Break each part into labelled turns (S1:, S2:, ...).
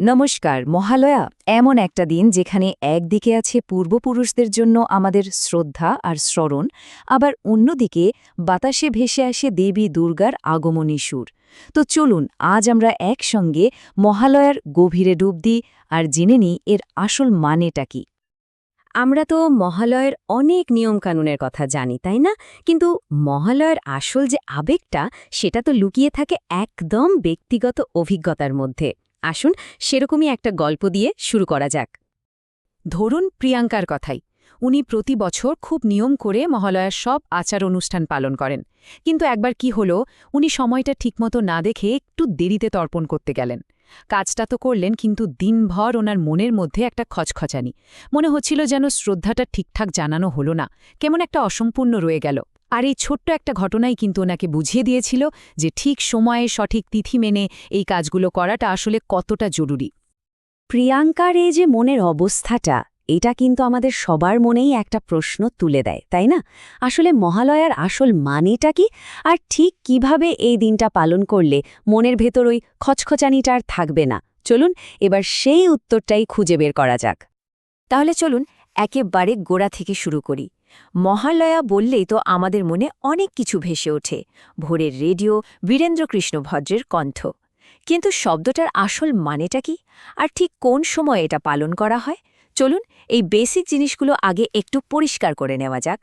S1: নমস্কার, মহালয়া, এমন একটা দিন যেখানে একদিকে আছে পূর্বপুরুষদের জন্য আমাদের শ্রদ্ধা আর স্মরণ, আবার অন্যদিকে বাতাসে ভেসে আসে দেবী দুর্গার আগমনী সুর। তো চলুন, আজ আমরা একসঙ্গে মহালয়ার গভীরে ডুব দিই আর জেনে নিই এর আসল মানেটা কি। আমরা তো মহালয়ের অনেক নিয়মকানুনের কথা জানি, তাই না? কিন্তু মহালয়ের আসল যে আবেগটা, সেটা তো লুকিয়ে থাকে একদম ব্যক্তিগত অভিজ্ঞতার মধ্যে। আসুন সেরকমই একটা গল্প দিয়ে শুরু করা যাক। ধরুন প্রিয়াঙ্কার কথাই। উনি প্রতি বছর খুব নিয়ম করে মহালয়ার সব আচার অনুষ্ঠান পালন করেন। কিন্তু একবার কি হলো, উনি সময়টা ঠিকমতো না দেখে একটু দেরিতে তর্পণ করতে গেলেন। কাজটা তো করলেন কিন্তু দিনভর ওনার মনের মধ্যে একটা খচখচানি। মনে হচ্ছিল যেন শ্রদ্ধাটা ঠিকঠাক জানানো হলো না, কেমন একটা অসম্পূর্ণ রয়ে গেল। আর এই ছোট্ট একটা ঘটনাই কিন্তু ওনাকে বুঝিয়ে দিয়েছিল যে ঠিক সময়ে সঠিক তিথি মেনে এই কাজগুলো করাটা আসলে কতটা জরুরি। প্রিয়াঙ্কার, এই যে মনের অবস্থাটা, এটা কিন্তু আমাদের সবার মনেই একটা প্রশ্ন তুলে দেয়, তাই না? আসলে মহালয়ার আসল মানেটা কি? আর ঠিক কীভাবে এই দিনটা পালন করলে মনের ভেতর ওই খচখচানিটা আর থাকবে না? চলুন, এবার সেই উত্তরটাই খুঁজে বের করা যাক। তাহলে চলুন, একেবারে গোড়া থেকে শুরু করি। মহালয়া বললেই তো আমাদের মনে অনেক কিছু ভেসে ওঠে, ভোরের রেডিও, বীরেন্দ্রকৃষ্ণ ভদ্রের কণ্ঠ। কিন্তু শব্দটার আসল মানেটা কি? আর ঠিক কোন সময় এটা পালন করা হয়? চলুন এই বেসিক জিনিসগুলো আগে একটু পরিষ্কার করে নেওয়া যাক।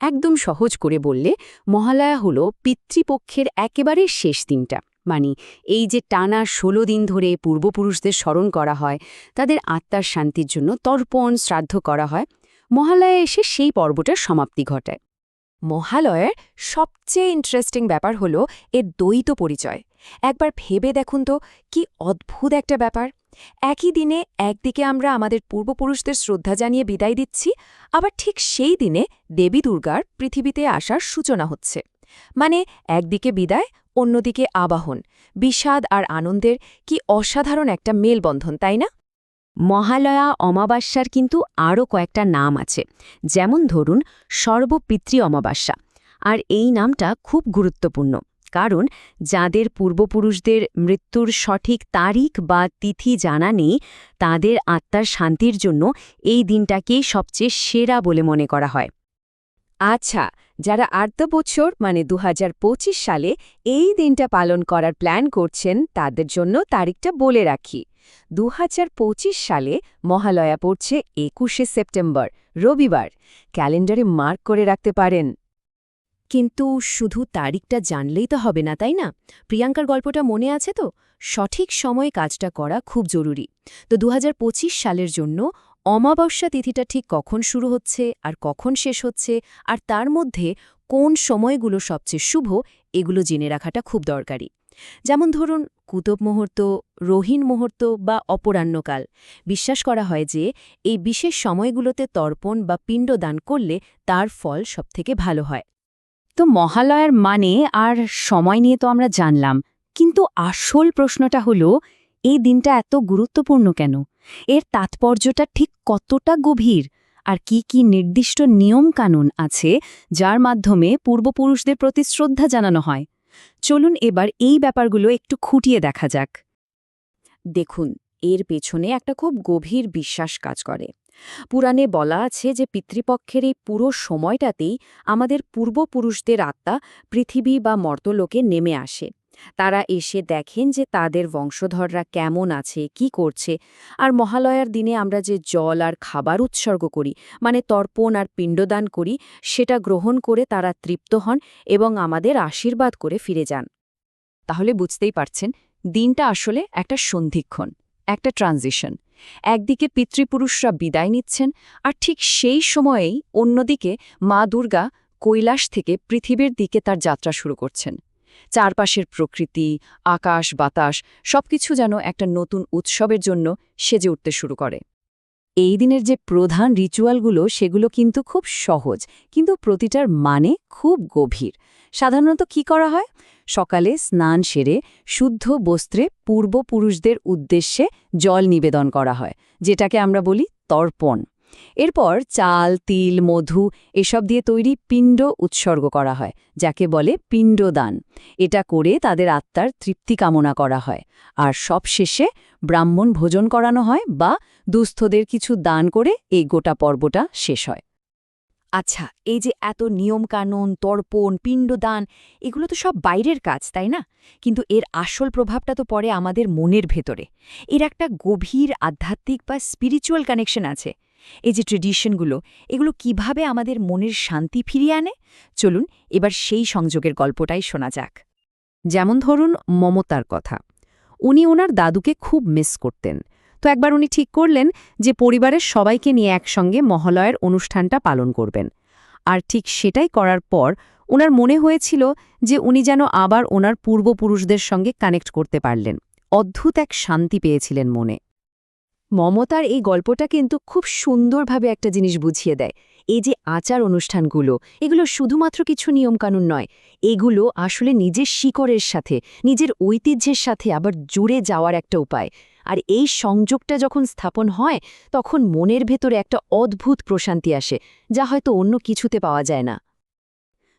S2: একদম সহজ করে বললে, মহালয়া হল পিতৃপক্ষের একেবারে শেষ দিনটা। মানে এই যে টানা ষোলো দিন ধরে পূর্বপুরুষদের স্মরণ করা হয়, তাদের আত্মার শান্তির জন্য তর্পণ, শ্রাদ্ধ করা হয় মহালয়া এসে সেই পর্বটার সমাপ্তি ঘটায়।
S1: মহালয়ের সবচেয়ে ইন্টারেস্টিং ব্যাপার হল এর দ্বৈত পরিচয়। একবার ভেবে দেখুন তো, কি অদ্ভুত একটা ব্যাপার। একই দিনে একদিকে আমরা আমাদের পূর্বপুরুষদের শ্রদ্ধা জানিয়ে বিদায় দিচ্ছি, আবার ঠিক সেই দিনে দেবী দুর্গার পৃথিবীতে আসার সূচনা হচ্ছে। মানে একদিকে বিদায়, অন্যদিকে আবাহন। বিষাদ আর আনন্দের কি অসাধারণ একটা মেলবন্ধন, তাই না?
S2: মহালয়া অমাবাস্যার কিন্তু আরও কয়েকটা নাম আছে। যেমন ধরুন, সর্বপিতৃ অমাবাস্যা। আর এই নামটা খুব গুরুত্বপূর্ণ, কারণ যাদের পূর্বপুরুষদের মৃত্যুর সঠিক তারিখ বা তিথি জানা নেই, তাদের আত্মার শান্তির জন্য এই দিনটাকেই সবচেয়ে সেরা বলে মনে করা হয়।
S1: আচ্ছা যারা আর্ধ বছর মানে দু হাজার পঁচিশ সালে এই দিনটা পালন করার প্ল্যান করছেন, তাদের জন্য তারিখটা বলে রাখি। দু হাজার পঁচিশ সালে মহালয়া পড়ছে একুশে সেপ্টেম্বর, রবিবার। ক্যালেন্ডারে মার্ক করে রাখতে পারেন। কিন্তু শুধু তারিখটা জানলেই তো হবে না, তাই না? প্রিয়াঙ্কার গল্পটা মনে আছে তো? সঠিক সময়ে কাজটা করা খুব জরুরি। তো দুহাজার পঁচিশ সালের জন্য অমাবস্যা তিথিটা ঠিক কখন শুরু হচ্ছে, আর কখন শেষ হচ্ছে, আর তার মধ্যে কোন সময়গুলো সবচেয়ে শুভ, এগুলো জেনে রাখাটা খুব দরকারি। যেমন ধরুন কুতুব মুহূর্ত রহিন মুহূর্ত বা অপরাহ্নকাল। বিশ্বাস করা হয় যে, এই বিশেষ সময়গুলোতে তর্পণ বা পিণ্ডদান করলে তার ফল সবথেকে ভালো হয়।
S2: তো মহালয়ার মানে আর সময় নিয়ে তো আমরা জানলাম, কিন্তু আসল প্রশ্নটা হলো, এই দিনটা এত গুরুত্বপূর্ণ কেন? এর তাৎপর্যটা ঠিক কতটা গভীর? আর কি কি নির্দিষ্ট নিয়ম কানুন আছে, যার মাধ্যমে পূর্বপুরুষদের প্রতি শ্রদ্ধা জানানো হয়? চলুন এবার এই ব্যাপারগুলো একটু খুঁটিয়ে দেখা যাক।
S1: দেখুন, এর পেছনে একটা খুব গভীর বিশ্বাস কাজ করে। পুরাণে বলা আছে যে পিতৃপক্ষের এই পুরো সময়টাতেই আমাদের পূর্বপুরুষদের আত্মা পৃথিবী বা মর্তলোকে নেমে আসে। তারা এসে দেখেন যে তাদের বংশধররা কেমন আছে, কি করছে। আর মহালয়ার দিনে আমরা যে জল আর খাবার উৎসর্গ করি মানে তর্পণ আর পিণ্ডদান করি, সেটা গ্রহণ করে তারা তৃপ্ত হন এবং আমাদের আশীর্বাদ করে ফিরে যান। তাহলে বুঝতেই পারছেন, দিনটা আসলে একটা সন্ধিক্ষণ, একটা ট্রানজিশন। একদিকে পিতৃপুরুষরা বিদায় নিচ্ছেন, আর ঠিক সেই সময়েই অন্যদিকে মা দুর্গা কৈলাস থেকে পৃথিবীর দিকে তার যাত্রা শুরু করছেন। চারপাশের প্রকৃতি, আকাশ, বাতাস, সবকিছু যেন একটা নতুন উৎসবের জন্য সেজে উঠতে শুরু করে। এই দিনের যে প্রধান রিচুয়ালগুলো, সেগুলো কিন্তু খুব সহজ, কিন্তু প্রতিটার মানে খুব গভীর। সাধারণত কি করা হয়? সকালে স্নান সেরে শুদ্ধ বস্ত্রে পূর্বপুরুষদের উদ্দেশ্যে জল নিবেদন করা হয়, যেটাকে আমরা বলি তর্পণ। এরপর চাল, তিল, মধু এসব দিয়ে তৈরি পিণ্ড উৎসর্গ করা হয়, যাকে বলে পিণ্ডদান। এটা করে তাদের আত্মার তৃপ্তি কামনা করা হয়। আর সবশেষে ব্রাহ্মণ ভোজন করানো হয় বা দুস্থদের কিছু দান করে এই গোটা পর্বটা শেষ হয়।
S2: আচ্ছা এই যে এত নিয়মকানুন, তর্পণ, পিণ্ডদান, এগুলো তো সব বাইরের কাজ, তাই না? কিন্তু এর আসল প্রভাবটা তো পড়ে আমাদের মনের ভেতরে। এর একটা গভীর আধ্যাত্মিক বা স্পিরিচুয়াল কানেকশন আছে। এই যে ট্রেডিশনগুলো, এগুলো কীভাবে আমাদের মনের শান্তি ফিরিয়ে আনে? চলুন এবার সেই সংযোগের গল্পটাই শোনা যাক।
S1: যেমন ধরুন মমতার কথা। উনি ওনার দাদুকে খুব মিস করতেন। তো একবার উনি ঠিক করলেন যে পরিবারের সবাইকে নিয়ে একসঙ্গে মহালয়ের অনুষ্ঠানটা পালন করবেন। আর ঠিক সেটাই করার পর ওনার মনে হয়েছিল যে উনি যেন আবার ওনার পূর্বপুরুষদের সঙ্গে কানেক্ট করতে পারলেন। অদ্ভুত এক শান্তি পেয়েছিলেন মনে। মমতার এই গল্পটা কিন্তু খুব সুন্দরভাবে একটা জিনিস বুঝিয়ে দেয়। এই যে আচার অনুষ্ঠানগুলো, এগুলো শুধুমাত্র কিছু নিয়মকানুন নয়, এগুলো আসলে নিজের শিকড়ের সাথে, নিজের ঐতিহ্যের সাথে আবার জুড়ে যাওয়ার একটা উপায়। আর এই সংযোগটা যখন স্থাপন হয়, তখন মনের ভেতরে একটা অদ্ভুত প্রশান্তি আসে, যা হয়তো অন্য কিছুতে পাওয়া যায় না।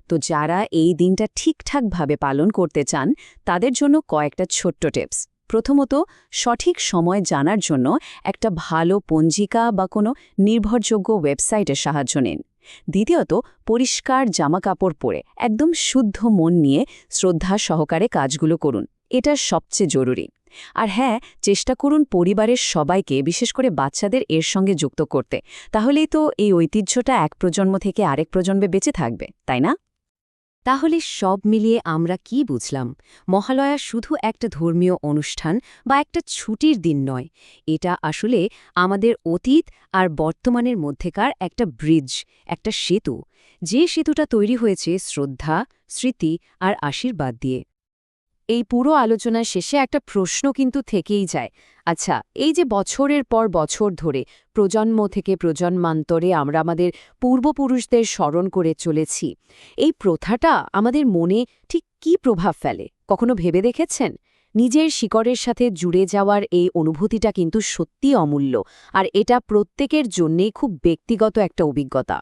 S1: তো যারা এই দিনটা ঠিকঠাকভাবে পালন করতে চান, তাদের জন্য কয়েকটা ছোট্ট টিপস। প্রথমত সঠিক সময় জানার জন্য একটা ভালো পঞ্জিকা বা কোনো নির্ভরযোগ্য ওয়েবসাইটের সাহায্য নিন। দ্বিতীয়ত, পরিষ্কার জামাকাপড় পরে একদম শুদ্ধ মন নিয়ে শ্রদ্ধা সহকারে কাজগুলো করুন। এটা সবচেয়ে জরুরি। আর হ্যাঁ চেষ্টা করুন পরিবারের সবাইকে, বিশেষ করে বাচ্চাদের এর সঙ্গে যুক্ত করতে। তাহলেই তো এই ঐতিহ্যটা এক প্রজন্ম থেকে আরেক প্রজন্মে বেঁচে থাকবে, তাই না? তাহলে সব মিলিয়ে আমরা কি বুঝলাম? মহালয়া শুধু একটা ধর্মীয় অনুষ্ঠান বা একটা ছুটির দিন নয়। এটা আসলে আমাদের অতীত আর বর্তমানের মধ্যেকার একটা ব্রিজ, একটা সেতু। যে সেতুটা তৈরি হয়েছে শ্রদ্ধা, স্মৃতি আর আশীর্বাদ দিয়ে। এই পুরো আলোচনার শেষে একটা প্রশ্ন কিন্তু থেকেই যায়। আচ্ছা এই যে বছরের পর বছর ধরে, প্রজন্ম থেকে প্রজন্মান্তরে আমরা আমাদের পূর্বপুরুষদের স্মরণ করে চলেছি, এই প্রথাটা আমাদের মনে ঠিক কী প্রভাব ফেলে? কখনো ভেবে দেখেছেন? নিজের শিকড়ের সাথে জুড়ে যাওয়ার এই অনুভূতিটা কিন্তু সত্যি অমূল্য, আর এটা প্রত্যেকের জন্যেই খুব ব্যক্তিগত একটা অভিজ্ঞতা।